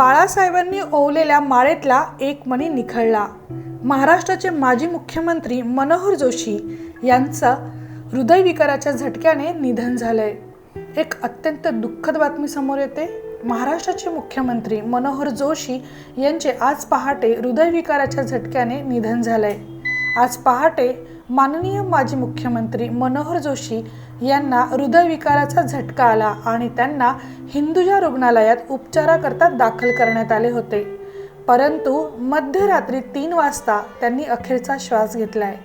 बाळासाहेबांनी ओवलेल्या माळेतला एक मणी निखळला. महाराष्ट्राचे माजी मुख्यमंत्री मनोहर जोशी यांचं हृदयविकाराच्या झटक्याने निधन झालंय. एक अत्यंत दुःखद बातमी समोर येते. महाराष्ट्राचे मुख्यमंत्री मनोहर जोशी यांचे आज पहाटे हृदयविकाराच्या झटक्याने निधन झालंय. आज पहाटे माननीय माजी मुख्यमंत्री मनोहर जोशी यांना हृदयविकाराचा झटका आला आणि त्यांना हिंदुजा रुग्णालयात उपचाराकरता दाखल करण्यात आले होते. परंतु मध्यरात्री तीन वाजता त्यांनी अखेरचा श्वास घेतलाय.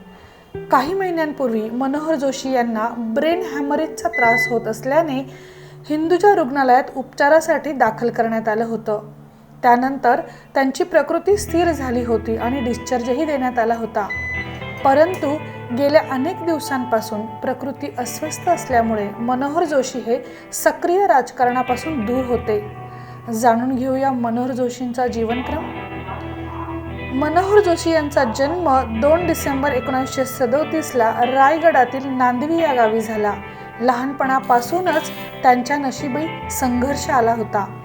काही महिन्यांपूर्वी मनोहर जोशी यांना ब्रेन हॅमरेजचा त्रास होत असल्याने हिंदुजा रुग्णालयात उपचारासाठी दाखल करण्यात आलं होतं. त्यानंतर त्यांची प्रकृती स्थिर झाली होती आणि डिस्चार्जही देण्यात आला होता. परंतु गेल्या अनेक दिवसांपासून प्रकृती अस्वस्थ असल्यामुळे मनोहर जोशी हे सक्रिय राजकारणापासून दूर होते. जाणून घेऊया मनोहर जोशींचा जीवनक्रम. मनोहर जोशी यांचा जन्म दोन डिसेंबर एकोणीसशे सदोतीसला रायगडातील नांदवी या गावी झाला. लहानपणापासूनच त्यांच्या नशिबी संघर्ष आला होता.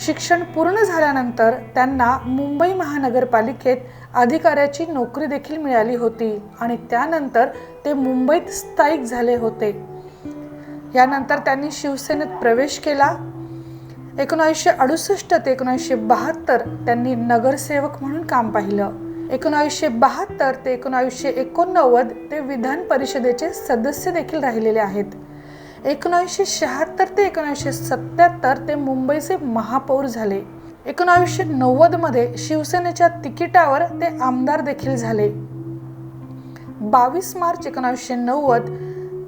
शिक्षण पूर्ण झाल्यानंतर त्यांना मुंबई महानगरपालिकेत अधिकाऱ्याची नोकरी देखील मिळाली होती आणि त्यानंतर ते मुंबईत स्थायिक झाले होते. यानंतर त्यांनी शिवसेनेत प्रवेश केला. एकोणावीसशे अडुसष्ट ते एकोणावीसशे बहात्तर त्यांनी नगरसेवक म्हणून काम पाहिलं. एकोणावीसशे बहात्तर ते एकोणावीसशे एकोणनव्वद ते विधान परिषदेचे सदस्य देखील राहिलेले आहेत. एकोणावीसशे शहात्तर ते एकोणावीसशे सत्याहत्तर ते मुंबईचे महापौर झाले. एकोणावीसशे नव्वदमध्ये शिवसेनेच्या तिकिटावर ते आमदार देखील झाले. बावीस मार्च एकोणावीसशे नव्वद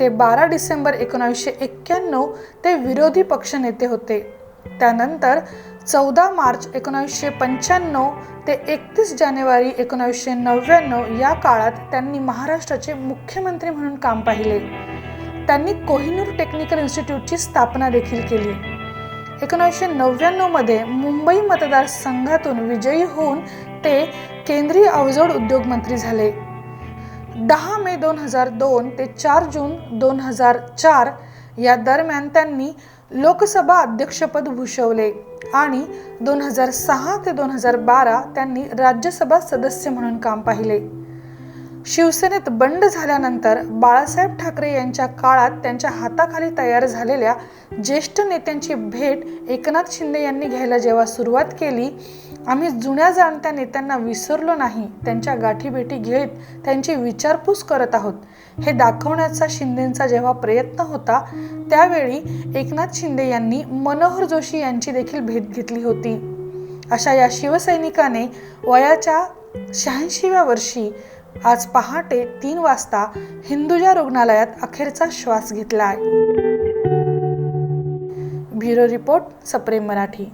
ते बारा डिसेंबर एकोणावीसशे एक्क्याण्णव ते विरोधी पक्षनेते होते. त्यानंतर चौदा मार्च एकोणावीसशे पंच्याण्णव ते एकतीस जानेवारी एकोणावीसशे नव्याण्णव या काळात त्यांनी महाराष्ट्राचे मुख्यमंत्री म्हणून काम पाहिले. त्यांनी कोहिनूर टेक्निकल इन्स्टिट्यूटची स्थापना देखील केली. एकोणीसशे नव्याण्णवमध्ये मुंबई मतदारसंघातून विजयी होऊन ते केंद्रीय अवजड उद्योग मंत्री झाले. दहा मे दोन हजार दोन ते चार जून दोन हजार चार या दरम्यान त्यांनी लोकसभा अध्यक्षपद भूषवले आणि दोन हजार सहा ते दोन हजार बारा त्यांनी राज्यसभा सदस्य म्हणून काम पाहिले. शिवसेनेत बंड झाल्यानंतर बाळासाहेब ठाकरे यांच्या काळात त्यांच्या हाताखाली तयार झालेल्या ज्येष्ठ नेत्यांची भेट एकनाथ शिंदे यांनी घ्यायला जेव्हा सुरुवात केली आम्ही जुन्या जाणत्या नेत्यांना विसरलो नाही त्यांच्या गाठीभेटी घेत त्यांची विचारपूस करत आहोत. हे दाखवण्याचा शिंदेंचा जेव्हा प्रयत्न होता त्यावेळी एकनाथ शिंदे यांनी मनोहर जोशी यांची देखील भेट घेतली होती. अशा या शिवसैनिकाने वयाच्या शहाऐंशीव्या वर्षी आज पहाटे तीन वाजता हिंदुजा रुग्णालयात अखेरचा श्वास घेतला आहे ब्युरो रिपोर्ट सप्रेम मराठी.